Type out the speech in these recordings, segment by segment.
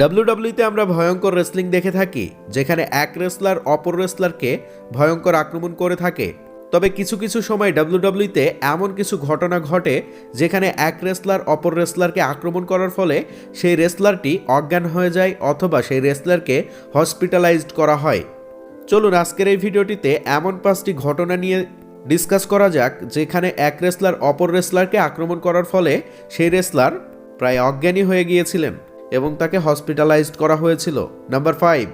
ডাব্লিউডাব্লিউতে আমরা ভয়ঙ্কর রেসলিং দেখে থাকি, যেখানে এক রেসলার অপর রেসলারকে ভয়ঙ্কর আক্রমণ করে থাকে। তবে কিছু কিছু সময় ডাব্লিউডাব্লিউতে এমন কিছু ঘটনা ঘটে, যেখানে এক রেসলার অপর রেসলারকে আক্রমণ করার ফলে সেই রেসলারটি অজ্ঞান হয়ে যায় অথবা সেই রেসলারকে হসপিটালাইজড করা হয়। চলুন আজকের এই ভিডিওটিতে এমন পাঁচটি ঘটনা নিয়ে ডিসকাস করা যাক, যেখানে এক রেসলার অপর রেসলারকে আক্রমণ করার ফলে সেই রেসলার প্রায় অজ্ঞানী হয়ে গিয়েছিলেন। এবং তাকে হসপিটালাইজড করা হয়েছিল। নাম্বার ফাইভ,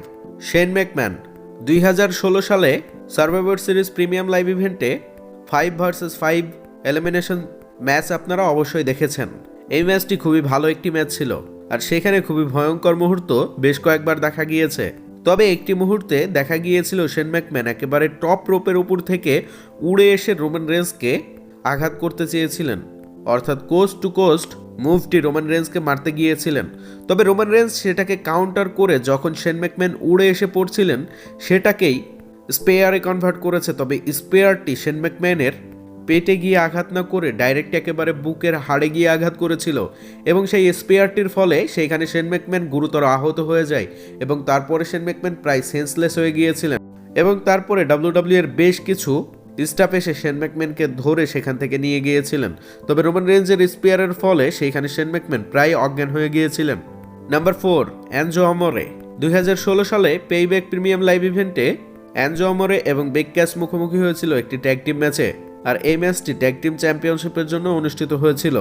শেন ম্যাকম্যান, দুই হাজার ষোলো সালে সার্ভাইভার সিরিজ প্রিমিয়াম লাইভ ইভেন্টে five versus five elimination match আপনারা অবশ্যই দেখেছেন। এই ম্যাচটি খুবই ভালো একটি ম্যাচ ছিল, আর সেখানে খুবই ভয়ঙ্কর মুহূর্ত বেশ কয়েকবার দেখা গিয়েছে। তবে একটি মুহূর্তে দেখা গিয়েছিল শেন ম্যাকম্যান একেবারে টপ রোপের উপর থেকে উড়ে এসে রোমান রেন্সকে আঘাত করতে চেয়েছিলেন। অর্থাৎ কোস্ট টু কোস্ট মুভটি রোমান রেন্সকে মারতে গিয়েছিলেন। তবে রোমান রেন্স সেটাকে কাউন্টার করে যখন শেন ম্যাকম্যান উড়ে এসে পড়ছিলেন, সেটাকেই স্পেয়ারে কনভার্ট করেছে। তবে স্পেয়ারটি শেন ম্যাকম্যানের পেটে গিয়ে আঘাত না করে ডাইরেক্ট একেবারে বুকের হাড়ে গিয়ে আঘাত করেছিল এবং সেই স্পেয়ারটির ফলে সেইখানে শেন ম্যাকম্যান গুরুতর আহত হয়ে যায় এবং তারপরে শেন ম্যাকম্যান প্রায় সেন্সলেস হয়ে গিয়েছিলেন। এবং তারপরে ডাব্লিউডাব্লিউ এর বেশ কিছু স্টাফ এসে শেন ধরে সেখান থেকে নিয়ে গিয়েছিলেন। তবে রোমান রেঞ্জের স্পিয়ারের ফলে সেইখানে শেন ম্যাকম্যান প্রায় অজ্ঞান হয়ে গিয়েছিলেন। নাম্বার ফোর, অ্যানজো আমরে দুই সালে পেইব্যাক প্রিমিয়াম লাইভ ইভেন্টে অ্যানজো আমরে এবং বেক ক্যাস মুখোমুখি হয়েছিল একটি ট্যাগ টিম ম্যাচে, আর এই ম্যাচটি ট্যাগ টিম চ্যাম্পিয়নশিপের জন্য অনুষ্ঠিত হয়েছিল।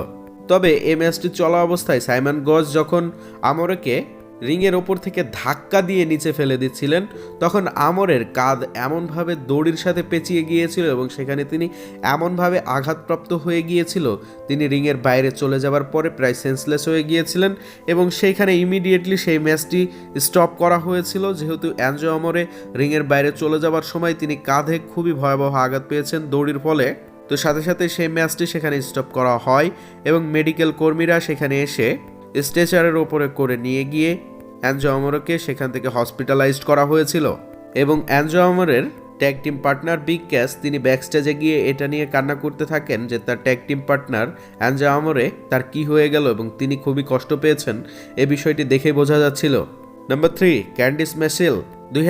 তবে এই ম্যাচটি চলা অবস্থায় সাইমন গজ যখন আমরকে রিংয়ের ওপর থেকে ধাক্কা দিয়ে নিচে ফেলে দিচ্ছিলেন। তখন আমরের কাঁধ এমনভাবে দড়ির সাথে পেঁচিয়ে গিয়েছিল এবং সেখানে তিনি এমনভাবে আঘাতপ্রাপ্ত হয়ে গিয়েছিল, তিনি রিংয়ের বাইরে চলে যাওয়ার পরে প্রায় সেন্সলেস হয়ে গিয়েছিলেন এবং সেইখানে ইমিডিয়েটলি সেই ম্যাচটি স্টপ করা হয়েছিল। যেহেতু অ্যানজো আমরে রিংয়ের বাইরে চলে যাওয়ার সময় তিনি কাঁধে খুবই ভয়াবহ আঘাত পেয়েছেন দড়ির ফলে। তো সাথে সাথে সেই ম্যাচটি সেখানে স্টপ করা হয় এবং মেডিকেল কর্মীরা সেখানে এসে স্ট্রেচারের ওপরে করে নিয়ে গিয়ে অ্যানজো আমরকে সেখান থেকে হসপিটালাইজড করা হয়েছিল এবং Enzo আমরের tag team partner big Cass তিনি ব্যাকস্টেজে গিয়ে এটা নিয়ে কান্না করতে থাকেন যে তার tag team partner Enzo Amore তার কি হয়ে গেল এবং তিনি খুবই কষ্ট পেয়েছেন। এ বিষয়টি দেখে বোঝা যাচ্ছিল। নাম্বার থ্রি ক্যান্ডিস মেসিল দুই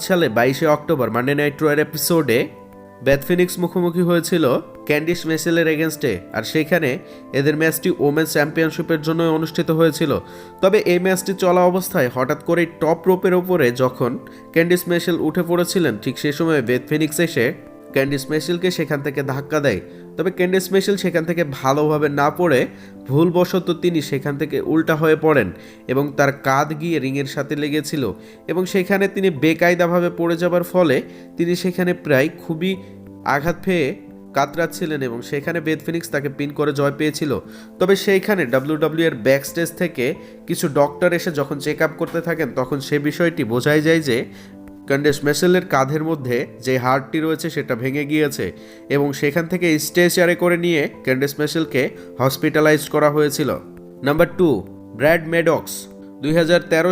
সালে বাইশে অক্টোবর মান্ডে নাইট এপিসোডে ব্যাথফিনিক্স মুখোমুখি হয়েছিল ক্যান্ডিস মেসেলের এগেনস্টে, আর সেখানে এদের ম্যাচটি ওমেন চ্যাম্পিয়নশিপের জন্য অনুষ্ঠিত হয়েছিল। তবে এই ম্যাচটি চলা অবস্থায় হঠাৎ করেই টপ রোপের ওপরে যখন ক্যান্ডিস মেসেল উঠে পড়েছিলেন, ঠিক সেই সময় ব্যাথফিনিক্স এসে ক্যান্ডিস মেসেলকে সেখান থেকে ধাক্কা দেয়। তবে ক্যান্ডিস মেসেল সেখান থেকে ভালোভাবে না পড়ে ভুলবশত তিনি সেখান থেকে উল্টা হয়ে পড়েন এবং তার কাঁধ গিয়ে রিংয়ের সাথে লেগেছিল এবং সেখানে তিনি বেকায়দাভাবে পড়ে যাবার ফলে তিনি সেখানে প্রায় খুবই আঘাত পেয়ে কাতরাচ্ছিলেন এবং সেখানে বেদ ফিনিক্স তাকে পিন করে জয় পেয়েছিল। তবে সেইখানে ডাব্লিউডাব্লিউ এর ব্যাক স্টেজ থেকে কিছু ডক্টর এসে যখন চেক আপ করতে থাকেন, তখন সে বিষয়টি বোঝাই যায় যে কন্ডেস মেসেলের কাঁধের মধ্যে যে হাড়টি রয়েছে সেটা ভেঙে গিয়েছে এবং সেখান থেকে স্ট্রেচারে করে নিয়ে ক্যান্ডেস মেসেলকে হসপিটালাইজড করা হয়েছিল। নাম্বার টু, ব্র্যাড মেডক্স, দুই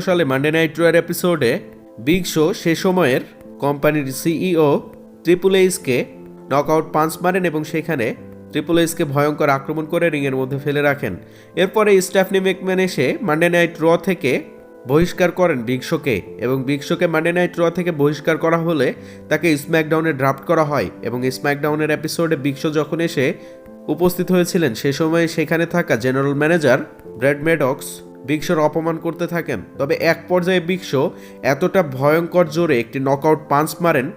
সালে মান্ডে নাইট রোয়ার এপিসোডে বিগ শো সে সময়ের কোম্পানির সিইও ট্রিপুল এইসকে নক আউট পাঞ্চ মারেন এবং সেখানে ট্রিপল এইচকে ভয়ঙ্কর আক্রমণ করে রিংয়ের মধ্যে ফেলে রাখেন। এরপরে স্টাফনি মেকম্যান এসে মান্ডে নাইট র থেকে বহিষ্কার করেন বিগশোকে এবং বিগশোকে মান্ডে নাইট র থেকে বহিষ্কার করা হলে তাকে স্ম্যাকডাউনে ড্রাফট করা হয় এবং স্ম্যাকডাউনের এপিসোডে বিগশো যখন এসে উপস্থিত হয়েছিলেন, সে সময়ে সেখানে থাকা জেনারেল ম্যানেজার ব্র্যাড মেডক্স বিগশোর অপমান করতে থাকেন। তবে এক পর্যায়ে বিগশো এতটা ভয়ঙ্কর জোরে একটি নকআউট পাঞ্চ মারেন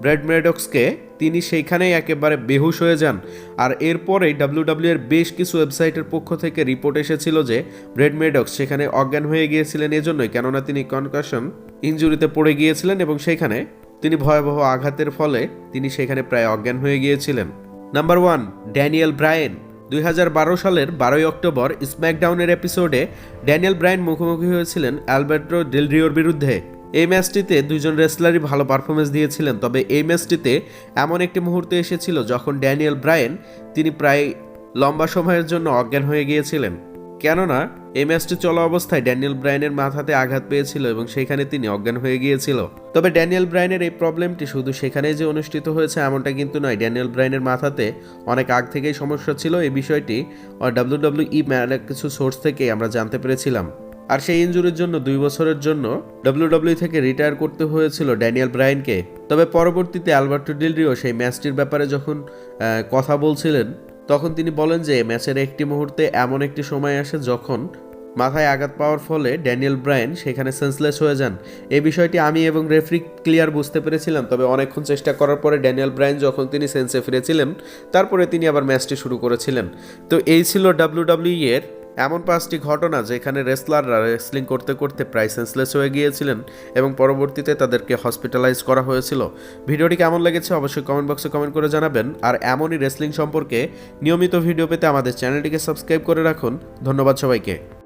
ব্র্যাড মেডক্সকে, তিনি সেইখানেই একেবারে বেহুশ হয়ে যান। আর এরপরেই ডাব্লিউডাব্লিউ এর বেশ কিছু ওয়েবসাইটের পক্ষ থেকে রিপোর্ট এসেছিল যে, ব্রেড মেডক্স সেখানে অজ্ঞান হয়ে গিয়েছিলেন এজন্যই, কেননা তিনি কনকাশন ইঞ্জুরিতে পড়ে গিয়েছিলেন এবং সেখানে তিনি ভয়াবহ আঘাতের ফলে তিনি সেখানে প্রায় অজ্ঞান হয়ে গিয়েছিলেন। নাম্বার ওয়ান ড্যানিয়েল ব্রায়েন দুই হাজার বারো সালের বারোই অক্টোবর স্ম্যাকডাউনের এপিসোডে ড্যানিয়েল ব্রায়েন মুখোমুখি হয়েছিলেন অ্যালবার্টো ডেলরিওর বিরুদ্ধে। এই ম্যাচটিতে দুজন রেসলারই ভালো পারফরমেন্স দিয়েছিলেন, তবে এই ম্যাচটিতে এমন একটি মুহূর্তে এসেছিল যখন ড্যানিয়েল ব্রায়েন তিনি প্রায় লম্বা সময়ের জন্য অজ্ঞান হয়ে গিয়েছিলেন। কেননা, এই ম্যাচটি চলা অবস্থায় ড্যানিয়েল ব্রায়নের মাথাতে আঘাত পেয়েছিল এবং সেখানে তিনি অজ্ঞান হয়ে গিয়েছিল। তবে ড্যানিয়েল ব্রায়নের এই প্রবলেমটি শুধু সেখানেই যে অনুষ্ঠিত হয়েছে এমনটা কিন্তু নয়, ড্যানিয়েল ব্রায়নের মাথাতে অনেক আগ থেকেই সমস্যা ছিল। এই বিষয়টি ডাব্লিউ ডাব্লিউ ই কিছু সোর্স থেকে আমরা জানতে পেরেছিলাম। আর সেই ইনজুরির জন্য, দুই বছরের জন্য ডাব্লিউডাব্লিউ থেকে রিটায়ার করতে হয়েছিল ড্যানিয়েল ব্রায়ানকে। তবে পরবর্তীতে অ্যালবার্টো ডিলরিও সেই ম্যাচটির ব্যাপারে যখন কথা বলছিলেন, তখন তিনি বলেন যে, ম্যাচের একটি মুহূর্তে এমন একটি সময় আসে যখন মাথায় আঘাত পাওয়ার ফলে ড্যানিয়েল ব্রায়ান সেখানে সেন্সলেস হয়ে যান। এই বিষয়টি আমি এবং রেফরি ক্লিয়ার বুঝতে পেরেছিলাম, তবে অনেকক্ষণ চেষ্টা করার পরে ড্যানিয়েল ব্রায়ান যখন তিনি সেন্সে ফিরেছিলেন, তারপরে তিনি আবার ম্যাচটি শুরু করেছিলেন। তো এই ছিল ডাব্লিউডাব্লিউ এর এমন পাঁচটি ঘটনা যেখানে রেসলাররা রেসলিং করতে করতে প্রায় সেন্সলেস হয়ে গিয়েছিলেন এবং পরবর্তীতে তাদেরকে হসপিটালাইজ করা হয়েছিল। ভিডিওটি কেমন লেগেছে অবশ্যই কমেন্ট বক্সে কমেন্ট করে জানাবেন। আর এমনই রেসলিং সম্পর্কে নিয়মিত ভিডিও পেতে আমাদের চ্যানেলটিকে সাবস্ক্রাইব করে রাখুন। ধন্যবাদ সবাইকে।